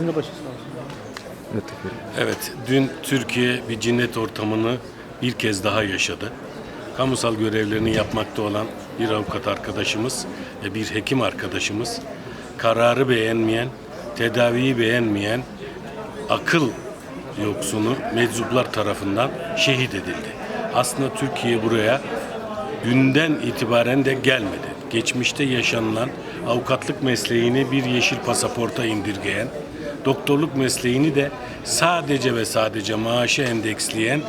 Sizin de başınız sağ olsun. Evet. Evet, dün Türkiye bir cinnet ortamını bir kez daha yaşadı. Kamusal görevlerini yapmakta olan bir avukat arkadaşımız ve bir hekim arkadaşımız kararı beğenmeyen, tedaviyi beğenmeyen akıl yoksunu meczuplar tarafından şehit edildi. Aslında Türkiye buraya dünden itibaren de gelmedi. Geçmişte yaşanılan avukatlık mesleğini bir yeşil pasaporta indirgeyen, doktorluk mesleğini de sadece ve sadece maaşa endeksleyen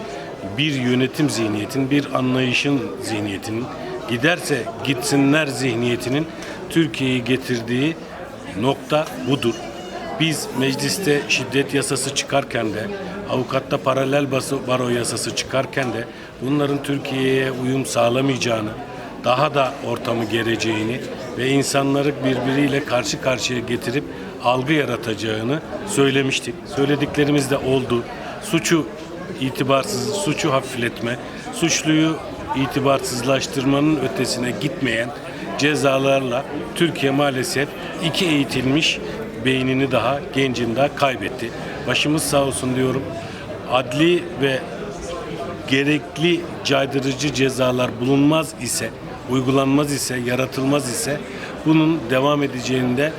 bir yönetim zihniyetinin, bir anlayışın zihniyetinin, giderse gitsinler zihniyetinin Türkiye'yi getirdiği nokta budur. Biz mecliste şiddet yasası çıkarken de, avukatta paralel baro yasası çıkarken de bunların Türkiye'ye uyum sağlamayacağını, daha da ortamı gereceğini ve insanları birbiriyle karşı karşıya getirip algı yaratacağını söylemiştik. Söylediklerimiz de oldu. Suçu itibarsız, suçu hafifletme, suçluyu itibarsızlaştırmanın ötesine gitmeyen cezalarla Türkiye maalesef iki eğitilmiş beynini daha gencin daha kaybetti. Başımız sağ olsun diyorum. Adli ve gerekli caydırıcı cezalar bulunmaz ise, uygulanmaz ise, yaratılmaz ise bunun devam edeceğinde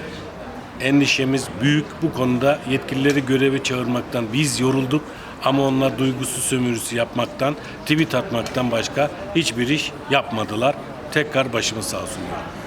endişemiz büyük. Bu konuda yetkilileri göreve çağırmaktan biz yorulduk ama onlar duygusu sömürüsü yapmaktan, tweet atmaktan başka hiçbir iş yapmadılar. Tekrar başımız sağ olsun. diyorum.